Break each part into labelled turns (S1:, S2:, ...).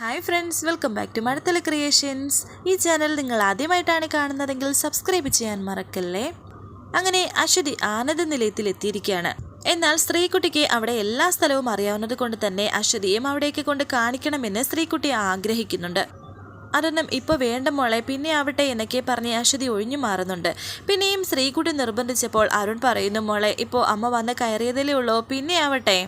S1: Hi friends welcome back to Mazhathala creations ഈ channel നിങ്ങൾ ആദ്യമായിട്ടാണ് കാണുന്നതെങ്കിൽ സബ്സ്ക്രൈബ് ചെയ്യാൻ മറക്കല്ലേ? അങ്ങനെ അശ്വതി ആനന്ദ നിലയത്തിൽ എത്തിയിരിക്കുകയാണ് എന്നാൽ സ്ത്രീക്കുട്ടിക്ക് അവിടെ എല്ലാ സ്ഥലവും അറിയാവുന്നത് കൊണ്ട് തന്നെ അശ്വതിയും അവിടേക്ക് കൊണ്ട് കാണിക്കണമെന്ന് സ്ത്രീക്കുട്ടി ആഗ്രഹിക്കുന്നുണ്ട്. അതൊന്നും ഇപ്പോൾ വേണ്ട മോളെ പിന്നെ ആവട്ടെ എന്നൊക്കെ പറഞ്ഞ് അശ്വതി ഒഴിഞ്ഞു മാറുന്നുണ്ട്. പിന്നെയും സ്ത്രീക്കുട്ടി നിർബന്ധിച്ചപ്പോൾ അരുൺ പറയുന്നു മോളെ ഇപ്പോൾ അമ്മ വന്ന് കയറിയതല്ലേ ഉള്ളൂ പിന്നെ ആവട്ടെ.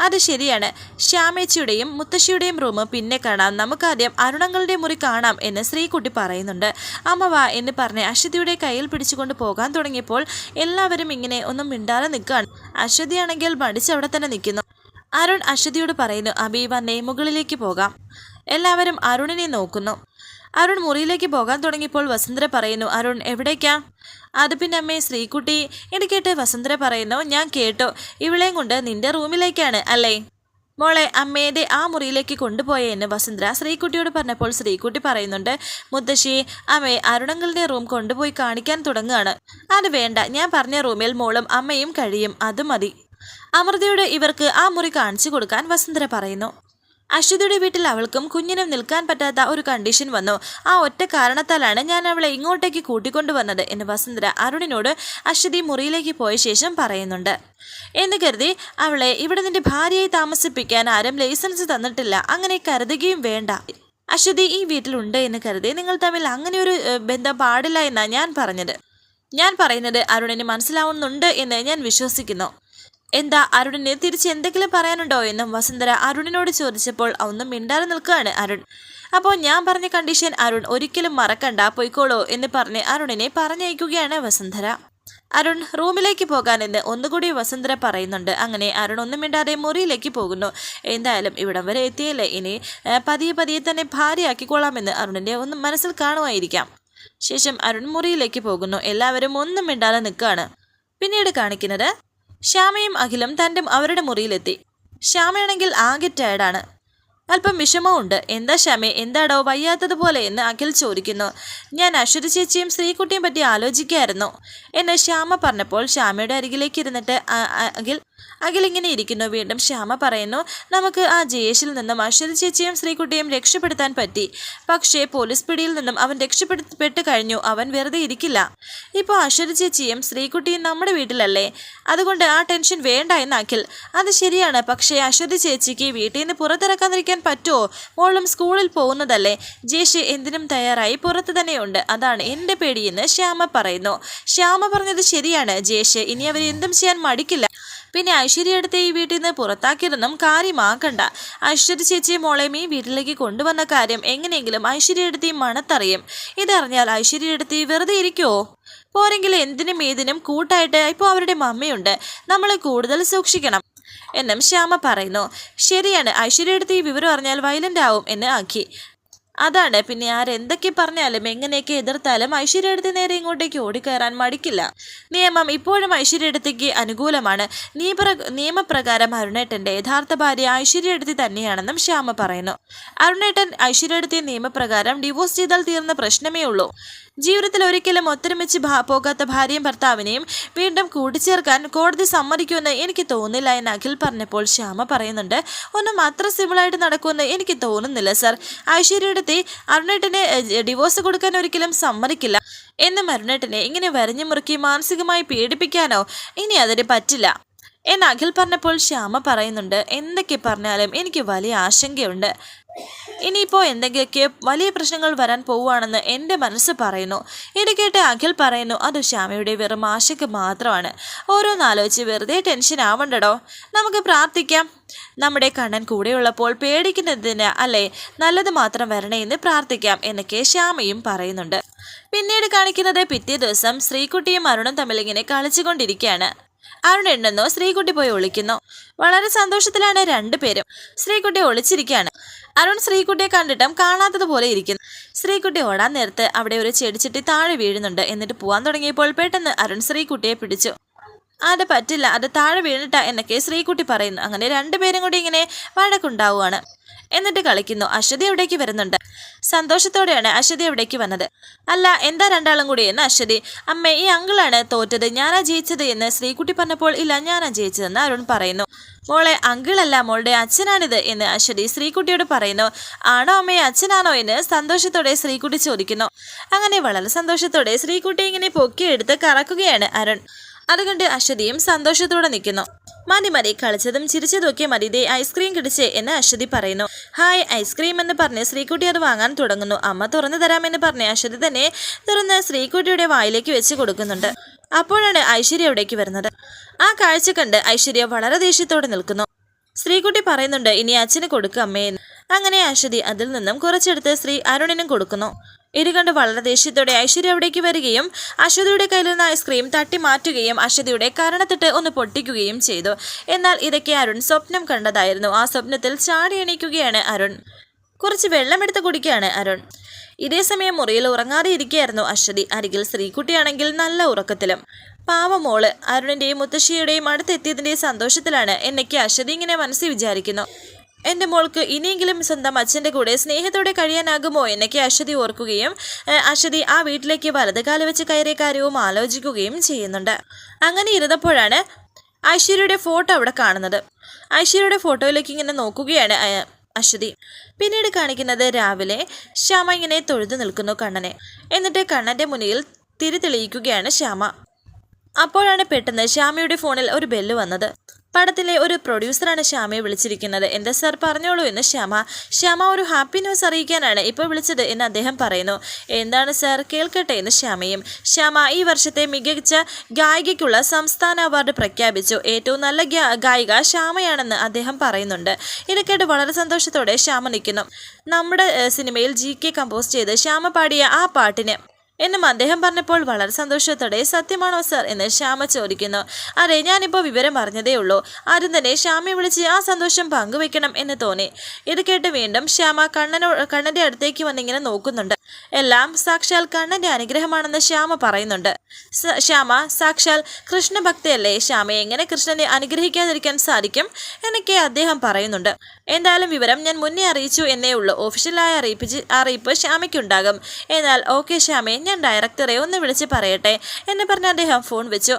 S1: അത് ശരിയാണ്. ശ്യാമേച്ചിയുടെയും മുത്തശ്ശിയുടെയും റൂം പിന്നെ കാണാം. നമുക്കാദ്യം അരുണങ്ങളുടെ മുറി കാണാം എന്ന് ശ്രീകുട്ടി പറയുന്നുണ്ട്. അമ്മ വാ എന്ന് പറഞ്ഞ് അശ്വതിയുടെ കയ്യിൽ പിടിച്ചുകൊണ്ട് പോകാൻ തുടങ്ങിയപ്പോൾ എല്ലാവരും ഇങ്ങനെ ഒന്നും മിണ്ടാതെ നിൽക്കുകയാണ്. അശ്വതിയാണെങ്കിൽ മടിച്ചവിടെ തന്നെ നിൽക്കുന്നു. അരുൺ അശ്വതിയോട് പറയുന്നു അബി വന്നേ മുകളിലേക്ക് പോകാം. എല്ലാവരും അരുണിനെ നോക്കുന്നു. അരുൺ മുറിയിലേക്ക് പോകാൻ തുടങ്ങിയപ്പോൾ വസുന്ധര പറയുന്നു അരുൺ എവിടേക്കാ? അത് പിന്നെ അമ്മേ ശ്രീകുട്ടി. ഇത് വസുന്ധര പറയുന്നു ഞാൻ കേട്ടു. ഇവളെയും കൊണ്ട് നിന്റെ റൂമിലേക്കാണ് അല്ലേ? മോളെ അമ്മേന്റെ ആ മുറിയിലേക്ക് കൊണ്ടുപോയെന്ന് വസുന്ധര. ശ്രീകുട്ടിയോട് പറഞ്ഞപ്പോൾ ശ്രീകുട്ടി പറയുന്നുണ്ട് മുത്തശ്ശി അമ്മയെ അരുണങ്കലിന്റെ റൂം കൊണ്ടുപോയി കാണിക്കാൻ തുടങ്ങുകയാണ്. അത് വേണ്ട ഞാൻ പറഞ്ഞ റൂമിൽ മോളും അമ്മയും കഴിയും അത് മതി. അമൃതയോട് ഇവർക്ക് ആ മുറി കാണിച്ചു കൊടുക്കാൻ വസുന്ധര പറയുന്നു. അശ്വതിയുടെ വീട്ടിൽ അവൾക്കും കുഞ്ഞിനും നിൽക്കാൻ പറ്റാത്ത ഒരു കണ്ടീഷൻ വന്നു. ആ ഒറ്റ കാരണത്താലാണ് ഞാൻ അവളെ ഇങ്ങോട്ടേക്ക് കൂട്ടിക്കൊണ്ടുവന്നത് എന്ന് വസുന്ധര അരുണിനോട് അശ്വതി മുറിയിലേക്ക് പോയ ശേഷം പറയുന്നുണ്ട്. എന്ന് കരുതി അവളെ ഇവിടെ നിന്റെ ഭാര്യയായി താമസിപ്പിക്കാൻ ആരും ലൈസൻസ് തന്നിട്ടില്ല. അങ്ങനെ കരുതുകയും വേണ്ട. അശ്വതി ഈ വീട്ടിലുണ്ട് എന്ന് കരുതി നിങ്ങൾ തമ്മിൽ അങ്ങനെ ഒരു ബന്ധം പാടില്ല എന്നാണ് ഞാൻ പറഞ്ഞത്. ഞാൻ പറയുന്നത് അരുണിന് മനസ്സിലാവുന്നുണ്ട് എന്ന് ഞാൻ വിശ്വസിക്കുന്നു. എന്താ അരുണിന് തിരിച്ച് എന്തെങ്കിലും പറയാനുണ്ടോ എന്നും വസുന്ധര അരുണിനോട് ചോദിച്ചപ്പോൾ ഒന്നും മിണ്ടാതെ നിൽക്കുകയാണ് അരുൺ. അപ്പോൾ ഞാൻ പറഞ്ഞ കണ്ടീഷൻ അരുൺ ഒരിക്കലും മറക്കണ്ട പൊയ്ക്കോളൂ എന്ന് പറഞ്ഞ് അരുണിനെ പറഞ്ഞയക്കുകയാണ് വസുന്ധര. അരുൺ റൂമിലേക്ക് പോകാനെന്ന് ഒന്നുകൂടി വസുന്ധര പറയുന്നുണ്ട്. അങ്ങനെ അരുൺ ഒന്നും മിണ്ടാതെ മുറിയിലേക്ക് പോകുന്നു. എന്തായാലും ഇവിടം വരെ എത്തിയല്ലേ? ഇനി പതിയെ പതിയെ തന്നെ ഭാര്യയാക്കിക്കൊള്ളാമെന്ന് അരുണിന്റെ ഒന്നും മനസ്സിൽ കാണുമായിരിക്കാം. ശേഷം അരുൺ മുറിയിലേക്ക് പോകുന്നു. എല്ലാവരും ഒന്നും മിണ്ടാതെ നിൽക്കുകയാണ്. പിന്നീട് കാണിക്കുന്നത് ശ്യാമയും അഖിലും തന്റെ അവരുടെ മുറിയിലെത്തി. ശ്യാമയാണെങ്കിൽ ആകെ ടയർഡാണ് അല്പം വിഷമമുണ്ട് എന്താ ശ്യാമേ എന്താടോ വയ്യാത്തതുപോലെ എന്ന് അഖിൽ ചോദിക്കുന്നു. ഞാൻ അശ്വതി ചേച്ചിയും ശ്രീകുട്ടിയും പറ്റി ആലോചിക്കായിരുന്നു. എന്ന് ശ്യാമ പറഞ്ഞപ്പോൾ ശ്യാമയുടെ അരികിലേക്ക് ഇരുന്നിട്ട് അഖിൽ അഖിൽ ഇങ്ങനെ ഇരിക്കുന്നു. വീണ്ടും ശ്യാമ പറയുന്നു നമുക്ക് ആ ജയേഷിൽ നിന്നും അശ്വതി ചേച്ചിയും ശ്രീകുട്ടിയും രക്ഷപ്പെടുത്താൻ പറ്റി. പക്ഷേ പോലീസ് പിടിയിൽ നിന്നും അവൻ രക്ഷപ്പെടുത്തപ്പെട്ട് കഴിഞ്ഞു. അവൻ വെറുതെ ഇരിക്കില്ല. ഇപ്പോൾ അശ്വതി ചേച്ചിയും ശ്രീകുട്ടിയും നമ്മുടെ വീട്ടിലല്ലേ? അതുകൊണ്ട് ആ ടെൻഷൻ വേണ്ട എന്ന് അഖിൽ. അത് ശരിയാണ്. പക്ഷേ അശ്വതി ചേച്ചിക്ക് വീട്ടിൽ നിന്ന് പുറത്തിറക്കാതിരിക്കാൻ പറ്റുമോ മോളും സ്കൂളിൽ പോകുന്നതല്ലേ? ജയേഷ് എന്തിനും തയ്യാറായി പുറത്ത് തന്നെയുണ്ട്. അതാണ് എന്റെ പേടിയെന്ന് ശ്യാമ പറയുന്നു. ശ്യാമ പറഞ്ഞത് ശരിയാണ്. ജയേഷ് ഇനി അവർ എന്തും ചെയ്യാൻ മടിക്കില്ല. പിന്നെ ഐശ്വര്യ അടുത്ത് ഈ വീട്ടിൽ നിന്ന് പുറത്താക്കിയതൊന്നും കാര്യമാക്കണ്ട. ഐശ്വര്യ ചേച്ചി മോളെയും ഈ വീട്ടിലേക്ക് കൊണ്ടുവന്ന കാര്യം എങ്ങനെയെങ്കിലും ഐശ്വര്യ അടുത്ത് മണത്തറിയും. ഇതറിഞ്ഞാൽ ഐശ്വര്യ അടുത്ത് വെറുതെ ഇരിക്കുമോ പോരെങ്കിൽ എന്തിനും ഏതിനും കൂട്ടായിട്ട് ഇപ്പോൾ അവരുടെ മമ്മയുണ്ട്. നമ്മൾ കൂടുതൽ സൂക്ഷിക്കണം. എന്നും ശ്യാമ പറയുന്നു. ശരിയാണ്. ഐശ്വര്യടുത്ത് ഈ വിവരം അറിഞ്ഞാൽ വയലന്റ് ആവും എന്ന് ആക്കി അതാണ്. പിന്നെ ആരെന്തൊക്കെ പറഞ്ഞാലും എങ്ങനെയൊക്കെ എതിർത്താലും ഐശ്വര്യടുത്ത് നേരെ ഇങ്ങോട്ടേക്ക് ഓടിക്കയറാൻ മടിക്കില്ല. നിയമം ഇപ്പോഴും ഐശ്വര്യടുത്തേക്ക് അനുകൂലമാണ്. നിയമപ്ര നിയമപ്രകാരം അരുണേട്ടന്റെ യഥാർത്ഥ ഭാര്യ ഐശ്വര്യടുത്തി തന്നെയാണെന്നും ശ്യാമ പറയുന്നു. അരുണേട്ടൻ ഐശ്വര്യടുത്തി നിയമപ്രകാരം ഡിവോഴ്സ് ചെയ്താൽ തീർന്ന പ്രശ്നമേ ഉള്ളൂ. ജീവിതത്തിൽ ഒരിക്കലും ഒത്തൊരുമിച്ച് പോകാത്ത ഭാര്യയും ഭർത്താവിനെയും വീണ്ടും കൂട്ടിച്ചേർക്കാൻ കോടതി സമ്മതിക്കുമെന്ന് എനിക്ക് തോന്നില്ല എന്ന് അഖിൽ പറഞ്ഞപ്പോൾ ശ്യാമ പറയുന്നുണ്ട്. ഒന്നും അത്ര സിമ്പിളായിട്ട് നടക്കുമെന്ന് എനിക്ക് തോന്നുന്നില്ല സർ ഐശ്വര്യയുടെ തീ അരുണേട്ടനെ ഡിവോഴ്സ് കൊടുക്കാൻ ഒരിക്കലും സമ്മതിക്കില്ല എന്നും അരുണേട്ടനെ ഇങ്ങനെ വരഞ്ഞു മുറുക്കി മാനസികമായി പീഡിപ്പിക്കാനോ ഇനി അതിന് പറ്റില്ല എന്ന് അഖിൽ പറഞ്ഞപ്പോൾ ശ്യാമ പറയുന്നുണ്ട്. എന്തൊക്കെ പറഞ്ഞാലും എനിക്ക് വലിയ ആശങ്കയുണ്ട്. ഇനിയിപ്പോൾ എന്തെങ്കിലുമൊക്കെ വലിയ പ്രശ്നങ്ങൾ വരാൻ പോവുകയാണെന്ന് എന്റെ മനസ്സ് പറയുന്നു. ഇത് കേട്ട് അഖിൽ പറയുന്നു അത് ശ്യാമയുടെ വെറും ആശയ്ക്ക് മാത്രമാണ്. ഓരോന്നാലോചിച്ച് വെറുതെ ടെൻഷൻ ആവണ്ടടോ. നമുക്ക് പ്രാർത്ഥിക്കാം. നമ്മുടെ കണ്ണൻ കൂടെയുള്ളപ്പോൾ പേടിക്കുന്നതിന് അല്ലേ നല്ലത് മാത്രം വരണേ എന്ന് പ്രാർത്ഥിക്കാം എന്നൊക്കെ ശ്യാമയും പറയുന്നുണ്ട്. പിന്നീട് കാണിക്കുന്നത് പിറ്റേ ദിവസം ശ്രീകുട്ടിയും അരുണും തമ്മിലിങ്ങനെ കളിച്ചുകൊണ്ടിരിക്കുകയാണ്. അരുൺ ഉണ്ടെന്നോ ശ്രീകുട്ടി പോയി ഒളിക്കുന്നു. വളരെ സന്തോഷത്തിലാണ് രണ്ടുപേരും ശ്രീകുട്ടി ഒളിച്ചിരിക്കുകയാണ്. അരുൺ ശ്രീകുട്ടിയെ കണ്ടിട്ടും കാണാത്തതുപോലെ ഇരിക്കുന്നു. ശ്രീകുട്ടി ഓടാൻ നേരത്ത് അവിടെ ഒരു ചെടിച്ചിട്ടി താഴെ വീഴുന്നുണ്ട്. എന്നിട്ട് പോവാൻ തുടങ്ങിയപ്പോൾ പെട്ടെന്ന് അരുൺ ശ്രീകുട്ടിയെ പിടിച്ചു. അത് പറ്റില്ല. അത് താഴെ വീണിട്ട എന്നൊക്കെ ശ്രീകുട്ടി പറയുന്നു. അങ്ങനെ രണ്ടുപേരും കൂടി ഇങ്ങനെ വഴക്കുണ്ടാവുകയാണ്. എന്നിട്ട് കളിക്കുന്നു. അശ്വതി അവിടേക്ക് വരുന്നുണ്ട്. സന്തോഷത്തോടെയാണ് അശ്വതി അവിടേക്ക് വന്നത്. അല്ല എന്താ രണ്ടാളും കൂടി? എന്ന് അശ്വതി. അമ്മ ഈ അങ്കിളാണ് തോറ്റത്. ഞാനാ ജയിച്ചത് എന്ന് ശ്രീകുട്ടി പറഞ്ഞപ്പോൾ ഇല്ല ഞാനാ ജയിച്ചതെന്ന് അരുൺ പറയുന്നു. മോളെ അങ്കിളല്ല മോളുടെ അച്ഛനാണിത് എന്ന് അശ്വതി ശ്രീകുട്ടിയോട് പറയുന്നു. ആണോ അമ്മയെ അച്ഛനാണോ എന്ന് സന്തോഷത്തോടെ ശ്രീകുട്ടി ചോദിക്കുന്നു. അങ്ങനെ വളരെ സന്തോഷത്തോടെ ശ്രീകുട്ടി ഇങ്ങനെ പൊക്കിയെടുത്ത് കറക്കുകയാണ് അരുൺ. അതുകൊണ്ട് അശ്വതിയും സന്തോഷത്തോടെ നിൽക്കുന്നു. മതി മതി കളിച്ചതും ചിരിച്ചതൊക്കെ മതി ദേ ഐസ്ക്രീം കിടിച്ചേ എന്ന് അശ്വതി പറയുന്നു. ഹായ് ഐസ്ക്രീം എന്ന് പറഞ്ഞ് ശ്രീകുട്ടി അത് വാങ്ങാൻ തുടങ്ങുന്നു. അമ്മ തുറന്നു തരാമെന്ന് പറഞ്ഞ് അശ്വതി തന്നെ തുറന്ന് ശ്രീകുട്ടിയുടെ വായിലേക്ക് വെച്ച് കൊടുക്കുന്നുണ്ട്. അപ്പോഴാണ് ഐശ്വര്യ അവിടേക്ക് വരുന്നത്. ആ കാഴ്ച കണ്ട് ഐശ്വര്യ വളരെ ദേഷ്യത്തോടെ നിൽക്കുന്നു. ശ്രീകുട്ടി പറയുന്നുണ്ട് ഇനി അച്ഛന് കൊടുക്കുക അമ്മയെന്ന് അങ്ങനെ അശ്വതി അതിൽ നിന്നും കുറച്ചെടുത്ത് ശ്രീ അരുണിനും കൊടുക്കുന്നു. ഇത് കണ്ട് വളരെ ദേഷ്യത്തോടെ ഐശ്വര്യ അവിടേക്ക് വരികയും അശ്വതിയുടെ കയ്യിൽ നിന്ന് ഐസ്ക്രീം തട്ടി മാറ്റുകയും അശ്വതിയുടെ കരണത്തിട്ട് ഒന്ന് പൊട്ടിക്കുകയും ചെയ്തു. എന്നാൽ ഇതൊക്കെ അരുൺ സ്വപ്നം കണ്ടതായിരുന്നു. ആ സ്വപ്നത്തിൽ ചാടി എണീക്കുകയാണ് അരുൺ. കുറച്ച് വെള്ളമെടുത്ത് കുടിക്കുകയാണ് അരുൺ. ഇതേ സമയം മുറിയിൽ ഉറങ്ങാതെ ഇരിക്കുകയായിരുന്നു അശ്വതി. അരികിൽ ശ്രീകുട്ടിയാണെങ്കിൽ നല്ല ഉറക്കത്തിലും. പാവമോൾ അരുണിന്റെയും മുത്തശ്ശിയുടെയും അടുത്തെത്തിയതിന്റെ സന്തോഷത്തിലാണ് എന്നൊക്കെ അശ്വതി ഇങ്ങനെ മനസ്സിൽ വിചാരിക്കുന്നു. എന്റെ മോൾക്ക് ഇനിയെങ്കിലും സ്വന്തം അച്ഛന്റെ കൂടെ സ്നേഹത്തോടെ കഴിയാനാകുമോ എന്നൊക്കെ അശ്വതി ഓർക്കുകയും അശ്വതി ആ വീട്ടിലേക്ക് വലതുകാൽ വെച്ച് കയറിയ കാര്യവും ആലോചിക്കുകയും ചെയ്യുന്നുണ്ട്. അങ്ങനെ ഇരുന്നപ്പോഴാണ് ഐശ്വര്യയുടെ ഫോട്ടോ അവിടെ കാണുന്നത്. ഐശ്വര്യയുടെ ഫോട്ടോയിലേക്ക് ഇങ്ങനെ നോക്കുകയാണ് അശ്വതി. പിന്നീട് കാണിക്കുന്നത് രാവിലെ ശ്യാമ ഇങ്ങനെ തൊഴുതു നിൽക്കുന്നു കണ്ണനെ. എന്നിട്ട് കണ്ണന്റെ മുന്നിൽ തിരി തെളിയിക്കുകയാണ് ശ്യാമ. അപ്പോഴാണ് പെട്ടെന്ന് ശ്യാമയുടെ ഫോണിൽ ഒരു ബെല്ല് വന്നത്. പടത്തിലെ ഒരു പ്രൊഡ്യൂസറാണ് ശ്യാമയെ വിളിച്ചിരിക്കുന്നത്. എന്താ സാർ പറഞ്ഞോളൂ എന്ന് ശ്യാമ. ശ്യാമ ഒരു ഹാപ്പി ന്യൂസ് അറിയിക്കാനാണ് ഇപ്പോൾ വിളിച്ചത് എന്ന് അദ്ദേഹം പറയുന്നു. എന്താണ് സാർ കേൾക്കട്ടെ എന്ന് ശ്യാമയും. ശ്യാമ ഈ വർഷത്തെ മികച്ച ഗായികയ്ക്കുള്ള സംസ്ഥാന അവാർഡ് പ്രഖ്യാപിച്ചു. ഏറ്റവും നല്ല ഗായിക ശ്യാമയാണെന്ന് അദ്ദേഹം പറയുന്നുണ്ട്. ഇതൊക്കെയായിട്ട് വളരെ സന്തോഷത്തോടെ ശ്യാമ നിൽക്കുന്നു. നമ്മുടെ സിനിമയിൽ ജി കമ്പോസ് ചെയ്ത് ശ്യാമ പാടിയ ആ പാട്ടിന് എന്നും അദ്ദേഹം പറഞ്ഞപ്പോൾ വളരെ സന്തോഷത്തോടെ സത്യമാണോ സർ? എന്ന് ശ്യാമ ചോദിക്കുന്നു. അതെ ഞാനിപ്പോൾ വിവരം അറിഞ്ഞതേ ഉള്ളൂ. ആരും തന്നെ ശ്യാമയെ വിളിച്ച് ആ സന്തോഷം പങ്കുവെക്കണം എന്ന് തോന്നി? ഇത് കേട്ട് വീണ്ടും ശ്യാമ കണ്ണനോ കണ്ണന്റെ അടുത്തേക്ക് വന്നിങ്ങനെ നോക്കുന്നുണ്ട്. എല്ലാം സാക്ഷാൽ കണ്ണന്റെ അനുഗ്രഹമാണെന്ന് ശ്യാമ പറയുന്നുണ്ട്. ശ്യാമ സാക്ഷാൽ കൃഷ്ണഭക്തയല്ലേ? ശ്യാമയെ എങ്ങനെ കൃഷ്ണനെ അനുഗ്രഹിക്കാതിരിക്കാൻ സാധിക്കും എന്നൊക്കെ അദ്ദേഹം പറയുന്നുണ്ട്. എന്തായാലും വിവരം ഞാൻ മുന്നേ അറിയിച്ചു എന്നേ ഉള്ളൂ. ഒഫീഷ്യലായ അറിയിപ്പിച്ച് അറിയിപ്പ് ശ്യാമയ്ക്കുണ്ടാകും. എന്നാൽ ഓക്കെ ശ്യാമേ ഞാൻ ഡയറക്ടറെ ഒന്ന് വിളിച്ച് പറയട്ടെ എന്ന് പറഞ്ഞ് അദ്ദേഹം ഫോൺ വെച്ചു.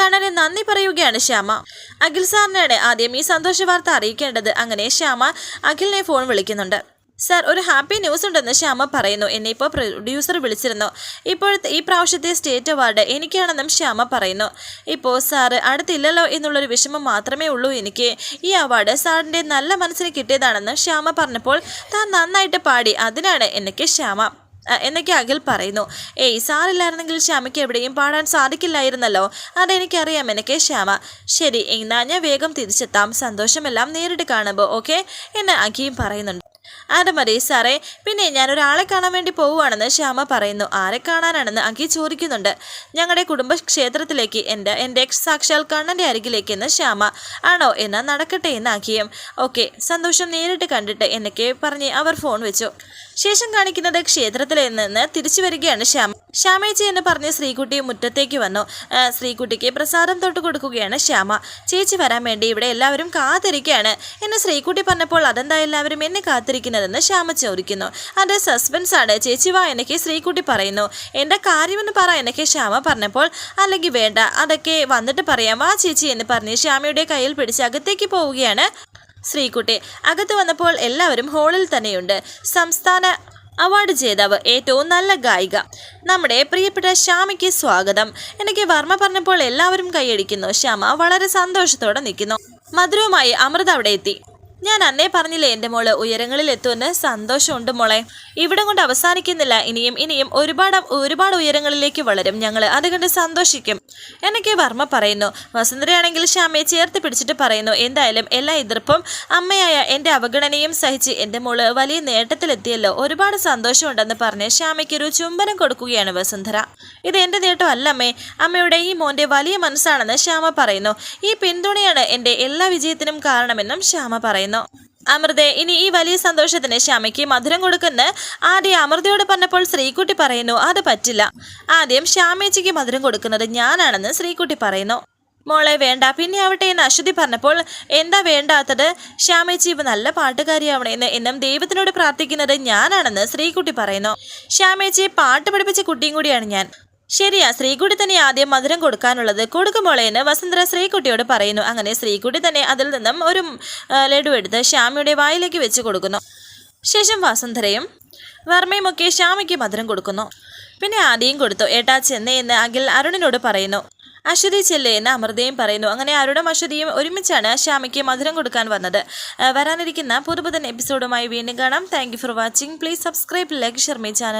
S1: കണ്ണന് നന്ദി പറയുകയാണ് ശ്യാമ. അഖിൽ സാറിനാണ് ആദ്യം ഈ സന്തോഷ വാർത്ത അറിയിക്കേണ്ടത്. അങ്ങനെ ശ്യാമ അഖിലിനെ ഫോൺ വിളിക്കുന്നുണ്ട്. സർ ഒരു ഹാപ്പി ന്യൂസ് ഉണ്ടെന്ന് ശ്യാമ പറയുന്നു. എന്നെ ഇപ്പോൾ പ്രൊഡ്യൂസർ വിളിച്ചിരുന്നു. ഇപ്പോഴത്തെ ഈ പ്രാവശ്യത്തെ സ്റ്റേറ്റ് അവാർഡ് എനിക്കാണെന്നും ശ്യാമ പറയുന്നു. ഇപ്പോൾ സാറ് അടുത്തില്ലല്ലോ എന്നുള്ളൊരു വിഷമം മാത്രമേ ഉള്ളൂ എനിക്ക്. ഈ അവാർഡ് സാറിന്റെ നല്ല മനസ്സിന് കിട്ടിയതാണെന്ന് ശ്യാമ പറഞ്ഞപ്പോൾ താൻ നന്നായിട്ട് പാടി. അതിനാണ് എനിക്ക് ശ്യാമ എന്നൊക്കെ അഖിൽ പറയുന്നു. ഏയ് സാറില്ലായിരുന്നെങ്കിൽ ശ്യാമയ്ക്ക് എവിടെയും പാടാൻ സാധിക്കില്ലായിരുന്നല്ലോ. അതെനിക്കറിയാം എനിക്ക് ശ്യാമ. ശരി എന്നാ ഞാൻ വേഗം തിരിച്ചെത്താം. സന്തോഷമെല്ലാം നേരിട്ട് കാണുമ്പോൾ ഓക്കെ? എന്ന് അഖിയും പറയുന്നുണ്ട്. അത് മതി സാറേ. പിന്നെ ഞാൻ ഒരാളെ കാണാൻ വേണ്ടി പോവുകയാണെന്ന് ശ്യാമ പറയുന്നു. ആരെ കാണാനാണെന്ന് അങ്കി ചോദിക്കുന്നുണ്ട്. ഞങ്ങളുടെ കുടുംബ ക്ഷേത്രത്തിലേക്ക് എന്റെ എന്റെ സാക്ഷാൽ കണ്ണന്റെ അരികിലേക്ക് എന്ന് ശ്യാമ. ആണോ? എന്നാൽ നടക്കട്ടെ എന്ന് അഖിയും. ഓക്കെ സന്തോഷം നേരിട്ട് കണ്ടിട്ട് എന്നൊക്കെ പറഞ്ഞ് അവർ ഫോൺ വെച്ചു. ശേഷം കാണിക്കുന്നത് ക്ഷേത്രത്തിൽ നിന്ന് തിരിച്ചു വരികയാണ് ശ്യാമ ശ്യാമേച്ചി എന്ന് പറഞ്ഞ് ശ്രീകുട്ടി മുറ്റത്തേക്ക് വന്നു. ശ്രീകുട്ടിക്ക് പ്രസാദം തൊട്ട് കൊടുക്കുകയാണ് ശ്യാമ. ചേച്ചി വരാൻ വേണ്ടി ഇവിടെ എല്ലാവരും കാത്തിരിക്കുകയാണ്. എന്ന് ശ്രീകുട്ടി പറഞ്ഞപ്പോൾ അതെന്താ എല്ലാവരും എന്നെ കാത്തിരിക്കുന്നതെന്ന് ശ്യാമ ചോദിക്കുന്നു. അത് സസ്പെൻസ് ആണ്. ചേച്ചി വാ എനിക്ക് ശ്രീകുട്ടി പറയുന്നു. എന്റെ കാര്യമെന്ന് പറ എനിക്ക് ശ്യാമ പറഞ്ഞപ്പോൾ അല്ലെങ്കിൽ വേണ്ട. അതൊക്കെ വന്നിട്ട് പറയാം. വാ ചേച്ചി എന്ന് പറഞ്ഞ് ശ്യാമയുടെ കയ്യിൽ പിടിച്ച് അകത്തേക്ക് പോവുകയാണ് ശ്രീകുട്ടി. അകത്ത് വന്നപ്പോൾ എല്ലാവരും ഹാളിൽ തന്നെയുണ്ട്. സംസ്ഥാന അവാർഡ് ജേതാവ് ഏറ്റവും നല്ല ഗായിക. നമ്മുടെ പ്രിയപ്പെട്ട ശ്യാമയ്ക്ക് സ്വാഗതം. എനിക്ക് വർമ്മ പറഞ്ഞപ്പോൾ എല്ലാവരും കൈയടിക്കുന്നു. ശ്യാമ വളരെ സന്തോഷത്തോടെ നിൽക്കുന്നു. മധുരവുമായി അമൃത അവിടെ എത്തി. ഞാൻ അന്നേ പറഞ്ഞില്ലേ എന്റെ മോൾ ഉയരങ്ങളിൽ എത്തുമെന്ന് സന്തോഷമുണ്ട് മോളെ. ഇവിടെ കൊണ്ട് അവസാനിക്കുന്നില്ല. ഇനിയും ഇനിയും ഒരുപാട് ഒരുപാട് ഉയരങ്ങളിലേക്ക് വളരും ഞങ്ങൾ അത് കണ്ട് സന്തോഷിക്കും. എന്നൊക്കെ വർമ്മ പറയുന്നു. വസുന്ധരയാണെങ്കിൽ ശ്യാമയെ ചേർത്ത് പിടിച്ചിട്ട് പറയുന്നു എന്തായാലും എല്ലാ എതിർപ്പും അമ്മയായ എന്റെ അവഗണനയും സഹിച്ച് എന്റെ മോൾ വലിയ നേട്ടത്തിലെത്തിയല്ലോ. ഒരുപാട് സന്തോഷമുണ്ടെന്ന് പറഞ്ഞ് ശ്യാമയ്ക്ക് ഒരു ചുംബനം കൊടുക്കുകയാണ് വസുന്ധര. ഇത് എന്റെ നേട്ടം അല്ല അമ്മേ. അമ്മയുടെ ഈ മോന്റെ വലിയ മനസ്സാണെന്ന് ശ്യാമ പറയുന്നു. ഈ പിന്തുണയാണ് എന്റെ എല്ലാ വിജയത്തിനും കാരണമെന്നും ശ്യാമ പറയുന്നു. അമൃതെ ഇനി ഈ വലിയ സന്തോഷത്തിന് ശ്യാമയ്ക്ക് മധുരം കൊടുക്കുന്ന ആദ്യം അമൃതയോട് പറഞ്ഞപ്പോൾ ശ്രീകുട്ടി പറയുന്നു അത് പറ്റില്ല. ആദ്യം ശ്യാമേച്ചിക്ക് മധുരം കൊടുക്കുന്നത് ഞാനാണെന്ന് ശ്രീകുട്ടി പറയുന്നു. മോളെ വേണ്ട. പിന്നെ ആവട്ടെ എന്ന് അശ്വതി പറഞ്ഞപ്പോൾ എന്താ വേണ്ടാത്തത്? ശ്യാമേച്ചി ഇവ നല്ല പാട്ടുകാരിയാവണേന്ന് എന്നും ദൈവത്തിനോട് പ്രാർത്ഥിക്കുന്നത് ഞാനാണെന്ന് ശ്രീകുട്ടി പറയുന്നു. ശ്യാമേച്ചിയെ പാട്ട് പഠിപ്പിച്ച കുട്ടിയും കൂടിയാണ് ഞാൻ. ശരിയാ ശ്രീകുട്ടി തന്നെ ആദ്യം മധുരം കൊടുക്കാനുള്ളത്. കൊടുക്കുമ്പോളേന് എന്ന് വസുന്ധര ശ്രീകുട്ടിയോട് പറയുന്നു. അങ്ങനെ ശ്രീകുട്ടി തന്നെ അതിൽ നിന്നും ഒരു ലഡു എടുത്ത് ശ്യാമയുടെ വായിലേക്ക് വെച്ച് കൊടുക്കുന്നു. ശേഷം വസന്തരയും വർമ്മയും ഒക്കെ ശ്യാമയ്ക്ക് മധുരം കൊടുക്കുന്നു. പിന്നെ ആദ്യം കൊടുത്തു. ഏട്ടാ ചെന്നൈ എന്ന് അഖിൽ അരുണിനോട് പറയുന്നു. അശ്വതി ചെല്ലേ എന്ന് അമൃതയും പറയുന്നു. അങ്ങനെ അരുണും അശ്വതിയും ഒരുമിച്ചാണ് ശ്യാമയ്ക്ക് മധുരം കൊടുക്കാൻ വന്നത്. വരാനിരിക്കുന്ന പുതുപുതൻ എപ്പിസോഡുമായി വീണ്ടും കാണാം. Thank for watching please subscribe like share channel